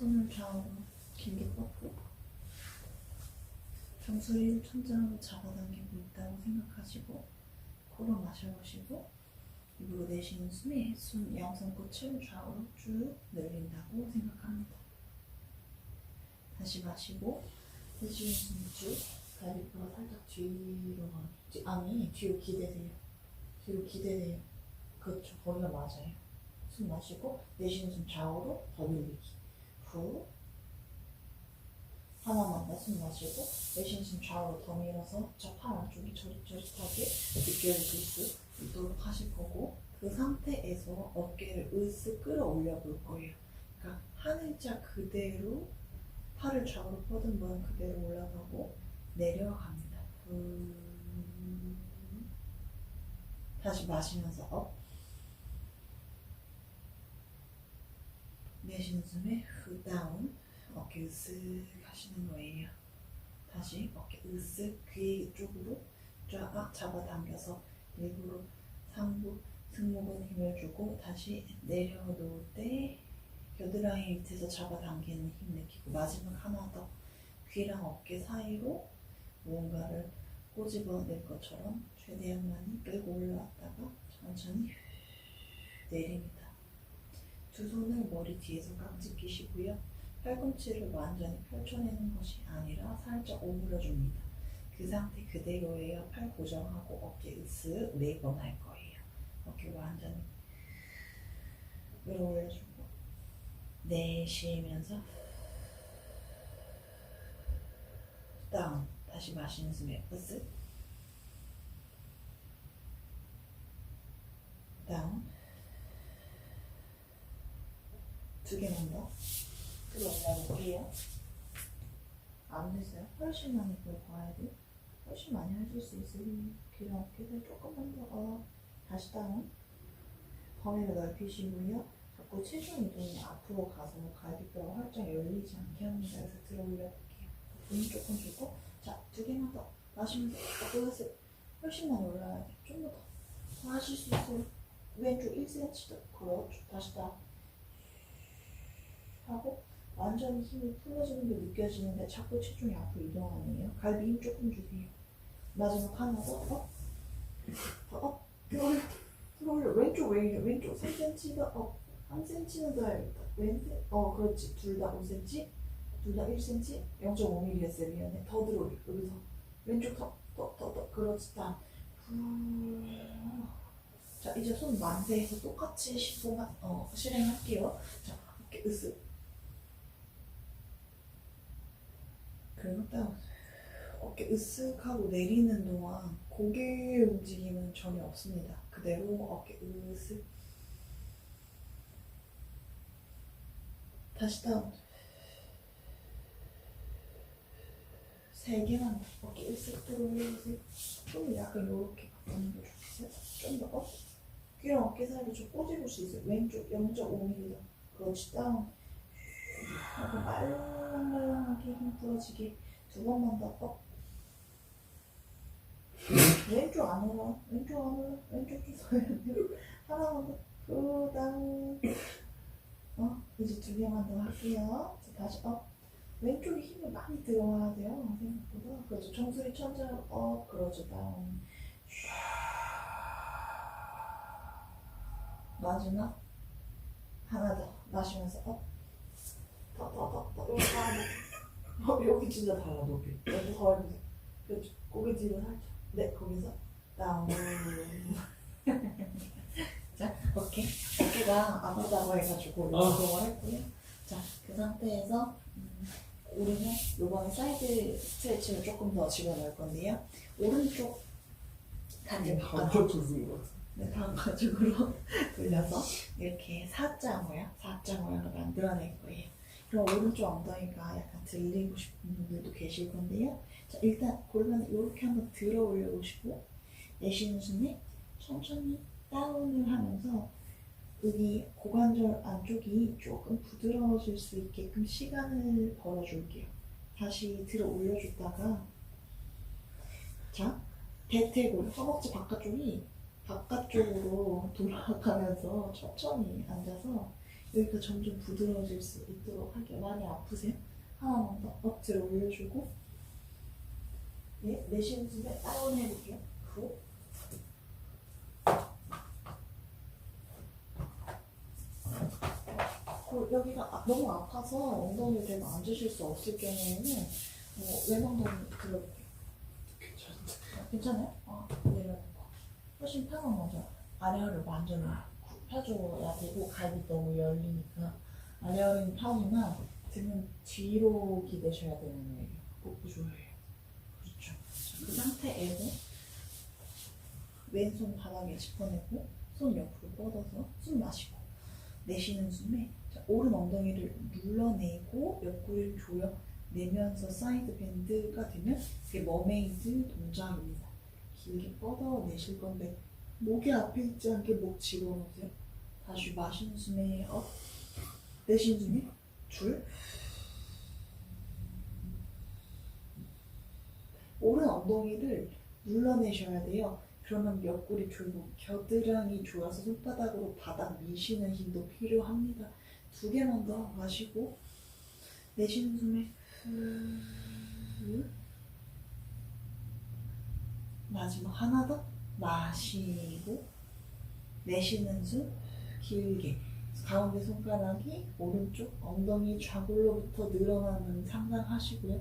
손을 좌우로 길게 뻗고 정수리를 천장으로 잡아당기고 있다고 생각하시고 코로 마셔보시고 입으로 내쉬는 숨에 숨 양손끝을 좌우로 쭉 늘린다고 생각합니다. 다시 마시고 내쉬는 숨쭉 갈비뼈가 살짝 뒤로 가 뒤- 아니 뒤로 기대세요. 뒤로 기대세요. 그렇죠. 거기가 맞아요. 숨 마시고 내쉬는 숨 좌우로 더 늘리기. 후 하나만 더숨 마시고 내쉬는 숨 좌우로 더 밀어서 저팔 안쪽이 저릿저릿하게 느껴질 수 있도록 하실 거고 그 상태에서 어깨를 으쓱 끌어올려 볼 거예요. 그러니까 하늘자 그대로 팔을 좌우로 뻗은 모양 그대로 올라가고 내려갑니다. 후 다시 마시면서 업 내쉬는 숨에 후 다운 어깨 으쓱 하시는 거예요. 다시 어깨 으쓱 귀 쪽으로 쫙 잡아당겨서 일부러 상부 승모근 힘을 주고 다시 내려놓을 때 겨드랑이 밑에서 잡아당기는 힘 느끼고 마지막 하나 더 귀랑 어깨 사이로 무언가를 꼬집어낼 것처럼 최대한 많이 끌고 올라왔다가 천천히 내립니다. 두 손을 머리 뒤에서 깍지 끼시고요. 팔꿈치를 완전히 펼쳐내는 것이 아니라 살짝 오므려줍니다. 그 상태 그대로예요. 팔 고정하고 어깨 으쓱 네번 할 거예요. 어깨 완전히 끌어올려주고 내쉬면서 다운 다시 마시는 숨에 으쓱 다운 두 개만 더 끌어올려 볼게요. 안 되세요? 훨씬 많이 와야 돼요. 훨씬 많이 하실 수 있으니 귀랑 어깨를 조금만 더 어, 다시 다운 범위를 넓히시고요. 자꾸 체중 이동이 앞으로 가서 갈비뼈가 활짝 열리지 않게 합니다. 그래서 들어 올려볼게요. 분 조금 주고 자, 두 개만 더 마시면서 어깨를 훨씬 많이 올라야 돼. 좀더더 하실 수 있어요. 왼쪽 1cm 더 그렇죠. 다시 다 하고 완전히 힘이 풀어지는 게 느껴지는데 자꾸 체중이 앞으로 이동하네요. 갈비 힘 조금 주세요. 마지막 하나 더 업, 더 업, 들어올려, 들어올려. 왼쪽 왜 왼쪽 3cm 더 업, 1cm는 더 해야겠다. 왼쪽, 어 그렇지. 둘 다 5cm, 둘 다 1cm, 0.5mm 했어요. 미안해. 더 들어올려. 여기서 왼쪽 더, 더, 더, 더. 그렇지. 후. 자 이제 손 만세해서 똑같이 15만 어 실행할게요. 자 이렇게 으쓱. 그리고 다운. 어깨 으쓱하고 내리는 동안 고개 움직임은 전혀 없습니다. 그대로 어깨 으쓱. 다시 다운. 세 개만 더. 어깨 으쓱 들어올려주세요. 좀 약간 요렇게 바꾸는 게 좋겠어요. 좀더 업. 귀랑 어깨 사이를 좀 꼬집을 수 있어요. 왼쪽 0.5mm 더. 그렇지, 다운. 하고 말랑말랑하게 힘 풀어지게 두 번만 더 업. 왼쪽 안으로, 왼쪽 안으로, 왼쪽 주사요. 하나만 더. 그 다음. 어, 이제 두 개만 더 할게요. 자, 다시 업. 왼쪽에 힘이 많이 들어와야 돼요. 생각보다. 그렇죠. 정수리 천장 업. 그렇죠. 다운. 마지막 하나 더 마시면서 업. 더, 더. 여기 다 어, 여기 진짜 달라, 높이. 여기 더 해보세요. 그렇죠. 고개 뒤로 살짝. 네, 거기서 다운. 자, 오케이. 어깨가 아프다고 해가지고 운동을 했고요. 자, 그 상태에서 음, 우리는 요번에 사이드 스트레칭을 조금 더 집어넣을 건데요. 오른쪽 다리 바깥 한쪽 두는 것 같아. 네, 다음 가죽으로 돌려서 이렇게 사자 모양, 사자 모양을 만들어낼 거예요. 그럼 오른쪽 엉덩이가 약간 들리고 싶은 분들도 계실 건데요. 자, 일단 골반을 이렇게 한번 들어 올려보시고 내쉬는 숨에 천천히 다운을 하면서 여기 고관절 안쪽이 조금 부드러워질 수 있게끔 시간을 벌어줄게요. 다시 들어 올려줬다가 자, 대퇴골, 허벅지 바깥쪽이 바깥쪽으로 돌아가면서 천천히 앉아서 여기가 점점 부드러워질 수 있도록 할게요. 많이 아프세요? 하나만 더 억지로 올려주고 네, 내쉬는 숨에 다운 해볼게요. 후. 그 여기가 아- 너무 아파서 엉덩이를 대고 앉으실 수 없을 경우에는 어, 왼엉덩이 들어볼게요. 아, 괜찮아요? 아, 내려놓고. 훨씬 편한 거죠. 아래아래 완전히 구- 펴줘야 되고, 갈비 너무 열리니까. 아래아래는 편이면 등은 뒤로 기대셔야 되는 거예요. 복부 조여요. 그렇죠. 자, 그 상태에서 왼손 바닥에 짚어내고, 손 옆으로 뻗어서 숨 마시고, 내쉬는 숨에 자, 오른 엉덩이를 눌러내고 옆구리를 조여 내면서 사이드 밴드가 되면 그게 머메이드 동작입니다. 길게 뻗어 내실 건데 목이 앞에 있지 않게 목 집어넣으세요. 다시 마시는 숨에 업, 내쉬는 숨에 줄. 오른 엉덩이를 눌러내셔야 돼요. 그러면 옆구리 조이고 겨드랑이 조여서 손바닥으로 바닥 미시는 힘도 필요합니다. 두 개만 더 마시고 내쉬는 숨에 후. 마지막 하나 더 마시고 내쉬는 숨 길게 가운데 손가락이 오른쪽 엉덩이 좌골로부터 늘어나는 상상하시고요.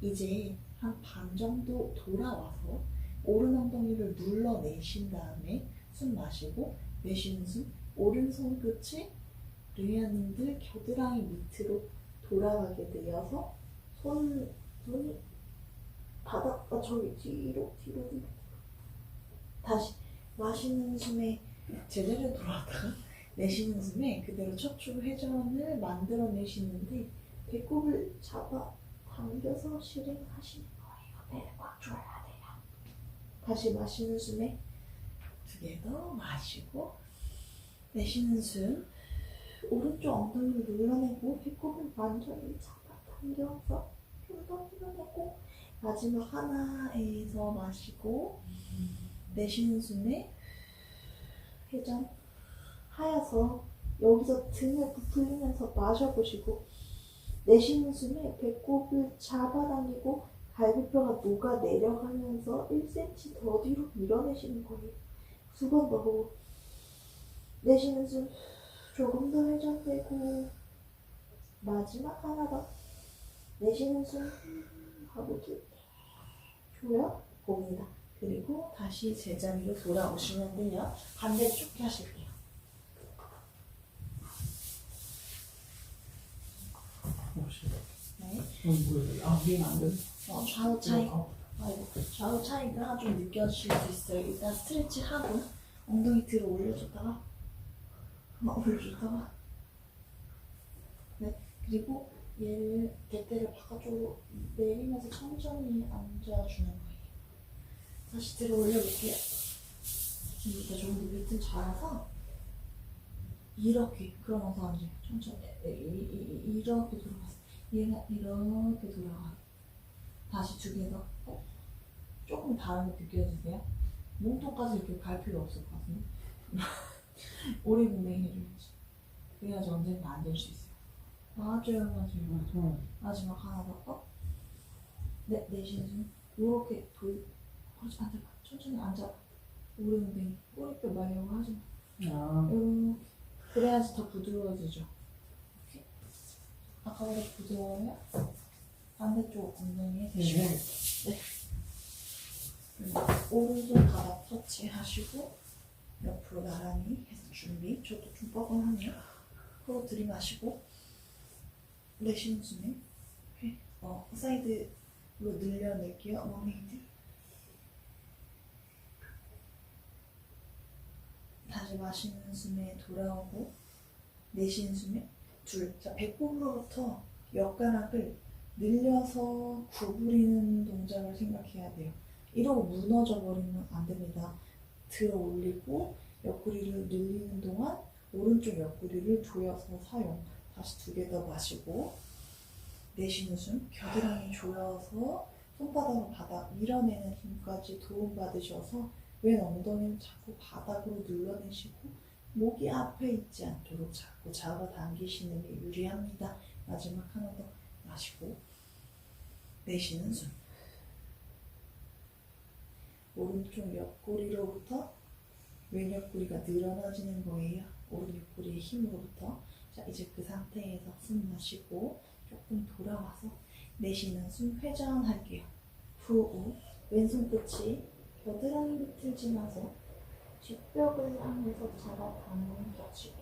이제 한 반 정도 돌아와서 오른 엉덩이를 눌러내신 다음에 숨 마시고 내쉬는 숨 오른손 끝이 르야님들 겨드랑이 밑으로 돌아가게 되어서 손, 손이 바닥과 저기 뒤로 뒤로 뒤로 다시 마시는 숨에 제자리로 돌아왔다가 내쉬는 숨에 그대로 척추 회전을 만들어내시는데 배꼽을 잡아 당겨서 실행하시는 거예요. 배를 꽉 조여야 돼요. 다시 마시는 숨에 두 개 더 마시고 내쉬는 숨 오른쪽 엉덩이를 눌러내고 배꼽을 완전히 잡아 당겨서 좀더 밀어내고 마지막 하나에서 마시고 내쉬는 숨에 회전 하여서 여기서 등을 부풀리면서 마셔보시고 내쉬는 숨에 배꼽을 잡아당기고 갈비뼈가 녹아 내려가면서 1cm 더 뒤로 밀어내시는 거예요. 두번더 호흡. 내쉬는 숨 조금 더 회전되고 마지막 하나 더 내쉬는 숨 하고 쭉 조여 봅니다. 그리고 다시 제자리로 돌아오시면 돼요. 반대쪽 하실게요. 네. 음? 아, 위에 안 돼. 어, 좌우 차이. 아, 아이고, 좌우 차이가 좀 느껴지실 수 있어요. 일단 스트레치 하고 엉덩이 들어 올려줬다가 막 올려줬다가 네 그리고 얘를 대대를 바깥쪽으로 내리면서 천천히 앉아주는 거예요. 다시 들어 올려볼게요. 지금부터 좀 밑을 잡아서 이렇게 그러면서 앉아요. 천천히 이, 이, 이, 이렇게 돌아가서 얘가 이렇게 돌아가. 다시 두개 더. 어? 조금 다른 거 느껴지세요? 몸통까지 이렇게 갈 필요 없을 것 같은데? 오래 분명히 해줘야지. 그래야지 언젠가 안 될 수 있어요. 맞아요, 맞아요. 어, 마지막 하나 더. 어? 네, 내쉬는 숨. 요렇게 돌. 하지 앉아봐. 천천히 앉아봐. 오래 분명히. 꼬리뼈 말려고 하지 마. 아, 요렇게. 그래야지 더 부드러워지죠. 아까보다 부드러워요? 반대쪽 엉덩이에 대시고. 네. 음, 오른손 바닥 터치하시고 옆으로 나란히 해서 준비. 저도 좀 뻐근하네요. 코로 들이마시고 내쉬는 숨에 회, 어, 사이드로 늘려낼게요. 머메이드. 다시 마시는 숨에 돌아오고 내쉬는 숨에 둘. 자, 배꼽으로부터 옆가락을 늘려서 구부리는 동작을 생각해야 돼요. 이러고 무너져 버리면 안 됩니다. 들어 올리고 옆구리를 늘리는 동안 오른쪽 옆구리를 조여서 사용. 다시 두 개 더 마시고 내쉬는 숨 겨드랑이 조여서 손바닥으로 바닥 밀어내는 힘까지 도움받으셔서 왼 엉덩이를 자꾸 바닥으로 눌러내시고 목이 앞에 있지 않도록 자꾸 잡아당기시는 게 유리합니다. 마지막 하나 더 마시고 내쉬는 숨. 오른쪽 옆구리로부터 왼 옆구리가 늘어나지는 거예요. 오른 옆구리의 힘으로부터. 자, 이제 그 상태에서 숨 마시고 조금 돌아와서 내쉬는 숨 회전할게요. 후, 왼손 끝이 겨드랑이 밑을 지나서 뒷벽을 향해서 잡아당기는 겹치고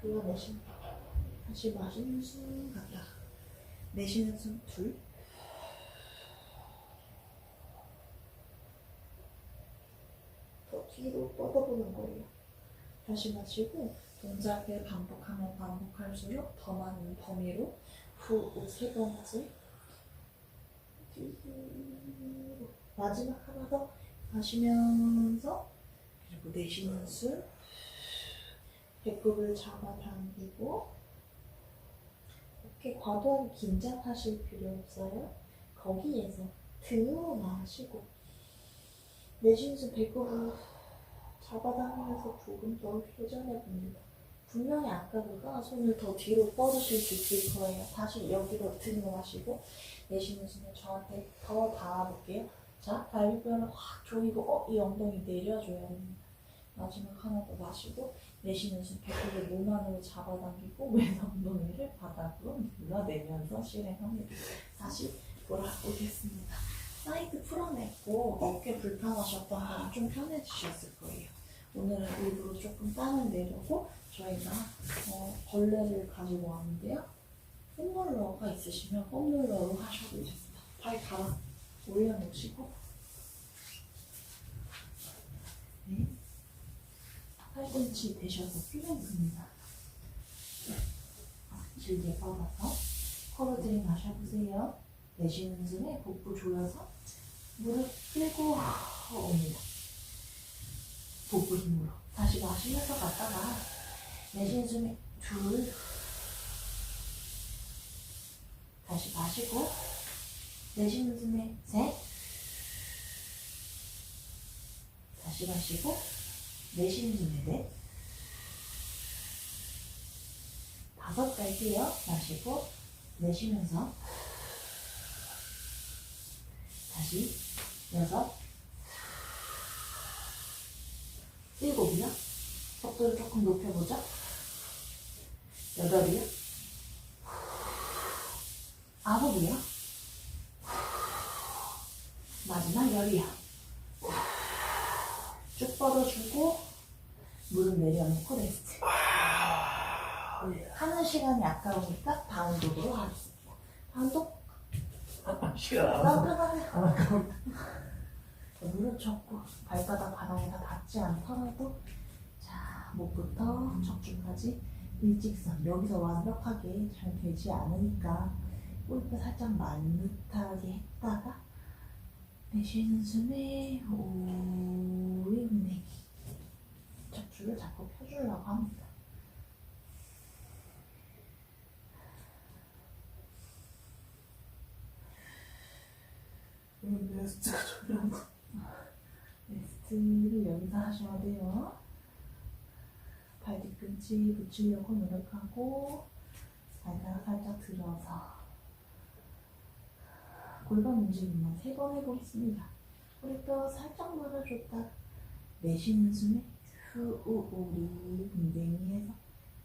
졸라내쉽니다. 다시 마시는 숨 갔다가 내쉬는 숨 둘. 더 뒤로 뻗어보는 거예요. 다시 마시고 동작을 반복하면 반복할수록 더 많은 범위로 후세 번째 뒤로 마지막 하나 더 마시면서 그리고 내쉬는 숨 배꼽을 잡아당기고 이렇게 과도하게 긴장하실 필요 없어요. 거기에서 들어 마시고 내쉬는 숨 배꼽을 잡아당기면서 조금 더 회전해 봅니다. 분명히 아까보다 손을 더 뒤로 뻗으실 수 있을 거예요. 다시 여기로 들어 마시고 내쉬는 숨에 저한테 더 닿아볼게요. 자, 갈비뼈를 확 조이고 어, 이 엉덩이 내려줘야 됩니다. 마지막 하나 더 마시고 내쉬는 숨 배꼽을 몸 안으로 잡아당기고 왼 엉덩이를 바닥으로 눌러내면서 실행합니다. 다시 돌아오겠습니다. 사이드 풀어냈고 어깨 불편하셨던 건 좀 편해지셨을 거예요. 오늘은 일부러 조금 땀을 내려고 저희가 어, 벌레를 가지고 왔는데요. 홈롤러가 있으시면 홈롤러로 하셔도 됩니다. 발 갈아 올려놓으시고 8cm 되셔서 필요입니다. 길게 뻗어서 코로 들이마셔보세요. 내쉬는 숨에 복부 조여서 무릎 끌고 옵니다. 복부 힘으로. 다시 마시면서 갔다가 내쉬는 숨에 둘 다시 마시고 내쉬는 숨에 셋 다시 마시고 내쉬는 넷 다섯 갈게요 마시고 내쉬면서 다시 여섯 일곱이요? 속도를 조금 높여보죠. 여덟이요? 아홉이요? 마지막 열이요? 쭉 뻗어주고 무릎 내려놓고 레스트. 하는 시간이 아까우니까 반독으로 하겠습니다. 반독? 시간 안 나가나요 안 아까워. 무릎 접고 발바닥 바닥에다 닿지 않더라도 자 목부터 척추까지 일직선. 여기서 완벽하게 잘 되지 않으니까 골프 살짝 말듯하게 했다가 내쉬는 숨에 오용내기 척추를 자꾸 펴주려고 합니다. 레스트가 돼. 레스트를 여기서 하셔야 돼요. 발 뒤꿈치 붙이려고 노력하고 발가락 살짝 들어서 골반 움직임만 세 번 해보겠습니다. 허리뼈 살짝 말아줬다. 내쉬는 숨에 후우리 웅댕이에서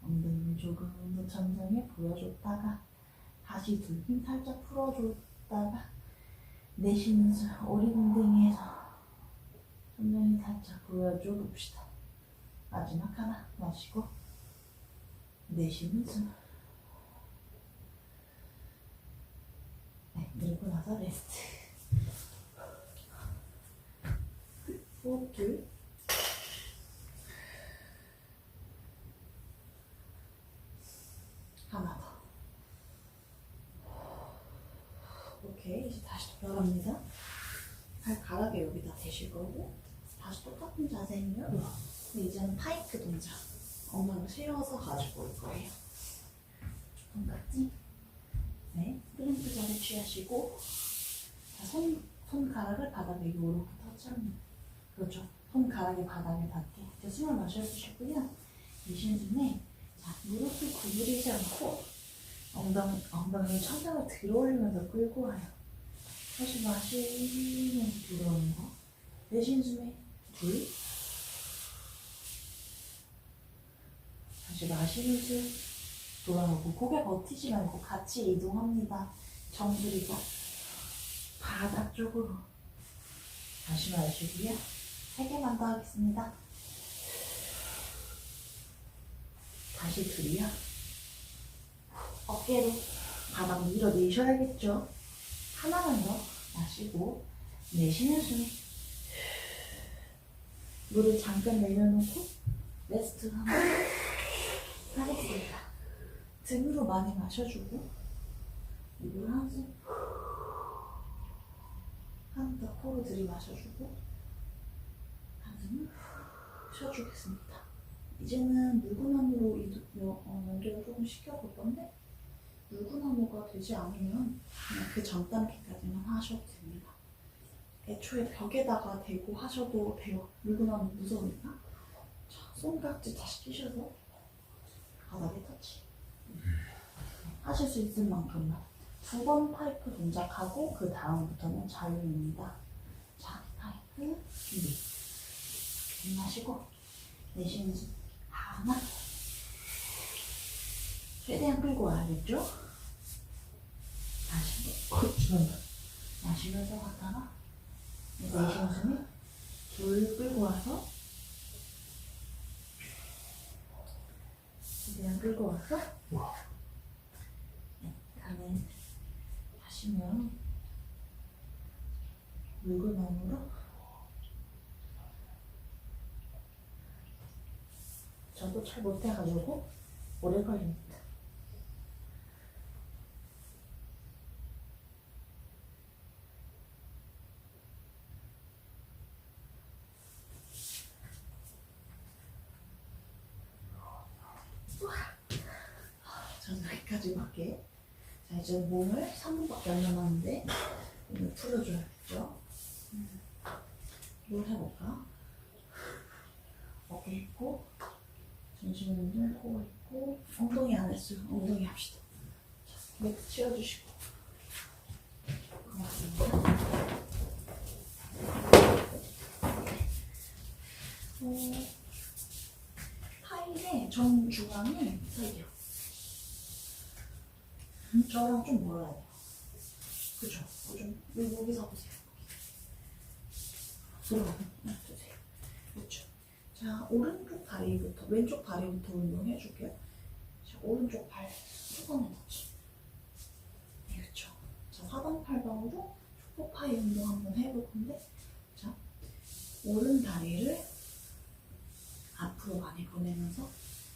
엉덩이를 조금 더 천장에 보여줬다가 다시 두 힘 살짝 풀어줬다가 내쉬는 숨 오리궁뎅이에서 천장이 살짝 보여줘 봅시다. 마지막 하나 마시고 내쉬는 숨. 네, 그리고 나서 레스트. 호흡 둘. 하나 더. 오케이, 이제 다시 돌아갑니다. 발 가락에 여기다 대실 거고 다시 똑같은 자세예요. 근데 이제는 파이크 동작. 엉덩이 세워서 가지고 올 거예요. 조금 같지? 네, 플랭크 자세 취하시고 자, 손, 손가락을 바닥에 이렇게 터치합니다. 그렇죠. 손가락이 바닥에 닿게 이제 숨을 마셔주시고요. 내쉬는 중에 자, 무릎을 구부리지 않고 엉덩이, 엉덩이를 천장을 들어 올리면서 끌고 와요. 다시 들어오는 거. 내쉬는 중에 둘. 다시 마시면서 돌아오고 고개 버티지 말고 같이 이동합니다. 정수리가 바닥 쪽으로 다시 마시고요. 세 개만 더 하겠습니다. 다시 들이요. 어깨로 바닥 밀어내셔야겠죠. 하나만 더 마시고 내쉬는 숨에 물을 잠깐 내려놓고 레스트 한번 하겠습니다. 등으로 많이 마셔주고 입을 한숨 한번더 코로 들이마셔주고 한숨을 쉬어주겠습니다. 이제는 물구나무로 이동, 어, 연결을 조금 시켜볼 건데 물구나무가 되지 않으면 그냥 그 전 단계까지만 하셔도 됩니다. 애초에 벽에다가 대고 하셔도 돼요. 물구나무 무서우니까. 자, 손깍지 다시 끼셔서 바닥에 터치. 하실 수 있을 만큼만. 두 번 파이프 동작하고 그 다음부터는 자유입니다. 자, 파이프 준비. 마시고 내쉬는 숨 하나. 최대한 끌고 와야겠죠? 마시고 어, 죄송합니다. 마시면서 갔다가 내쉬는 숨이 둘 끌고 와서 최대한 끌고 와서 네, 다음에 하시면 물구나무로 저도 잘 못해가지고 오래 걸립니다. 저는 여기까지밖에. 자, 이제 몸을 3분밖에 안 남았는데, 이걸 풀어줘야겠죠? 음. 이걸 해볼까? 어깨 있고, 전신 운동, 코 있고, 엉덩이 안 했어요. 엉덩이 합시다. 자, 매트 치워주시고. 고맙습니다. 어, 타일의 정중앙이 설이 요. 저랑 좀 멀어요. 그죠? 어, 좀 여기, 여기 서 보세요. 들어가. 주세요. 그렇죠. 자, 오른쪽 다리부터, 왼쪽 다리부터 운동해 줄게요. 자, 오른쪽 발 수건에 넣지. 네, 그렇죠. 자, 사방팔방으로 초코파이 운동 한번 해볼 건데, 자, 오른 다리를 앞으로 많이 보내면서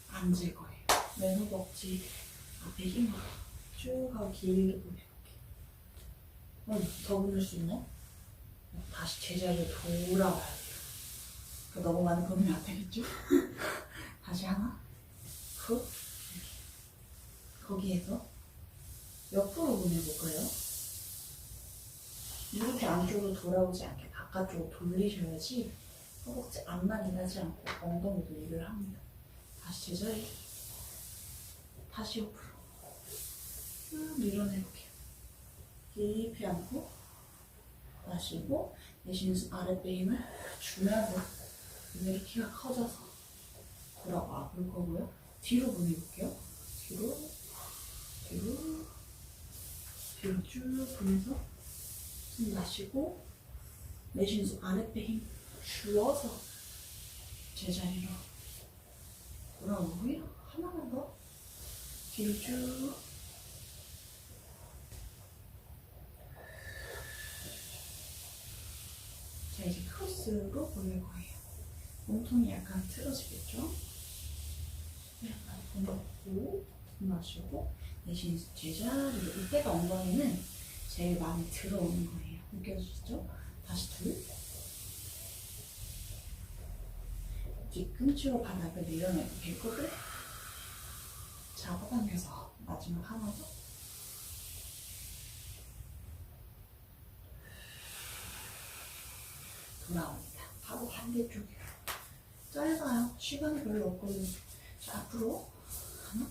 앉을 거예요. 맨 허벅지 앞에 힘을 쭉 하고 길게 보내볼게요. 어, 더 보낼 수 있나요? 다시 제자리로 돌아와야 돼요. 그 너무 많이 보내면 안 되겠죠? 다시 하나, 후, 거기에서 옆으로 보내볼까요? 이렇게 안쪽으로 돌아오지 않게 바깥쪽으로 돌리셔야지 허벅지 앞만 일하지 않고 엉덩이도 일을 합니다. 다시 제자리, 다시 옆으로 쭉 밀어내볼게요. 깊이 안고 마시고 내쉬는 숨 아랫배 힘을 주면서 오늘 키가 커져서 돌아와 볼 거고요. 뒤로 보내볼게요. 뒤로, 뒤로, 뒤로 쭉 보내서 숨 마시고 내쉬는 숨 아랫배 힘 주어서 제자리로 돌아오고요. 하나만 더 뒤로 쭉 자 이제 크로스로 보낼 거예요. 몸통이 약간 틀어지겠죠? 약간 보내고 마시고 내쉬는 제자리로 이때가 엉덩이는 제일 많이 들어오는 거예요. 느껴지시죠? 다시 둘 뒤꿈치로 바닥을 밀어내고 배꼽을 잡아당겨서 마지막 하나 더 돌아옵니다. 바로 반대쪽이에요. 짧아요. 시간이 별로 없거든요. 자, 앞으로 하나.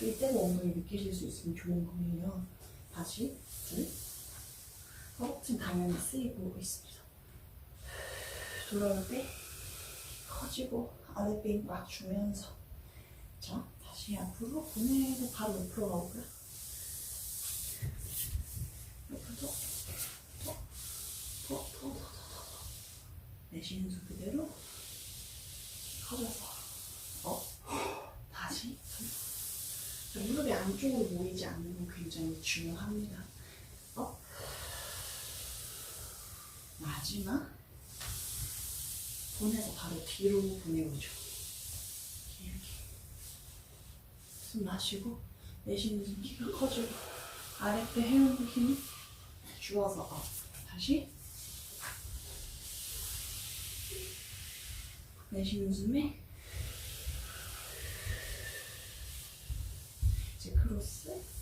이때가 엉덩이 느끼실 수 있으면 좋은 거예요. 다시 둘. 허벅지는 당연히 쓰이고 있습니다. 돌아올 때 커지고 아랫배 막 주면서 자 다시 앞으로 보내고 바로 옆으로 가고요. 옆으로 더, 더, 더. 내쉬는 수 그대로 커져서. 업 다시? 자, 무릎이 안쪽으로 모이지 않는 건 굉장히 중요합니다. 업 마지막. 보내서 바로 뒤로 보내오죠. 이렇게. 숨 마시고 내쉬는 숨 키가 커지고 아랫배 해운부 힘 주어서 업 다시 내쉬는 숨에? 이제 크로스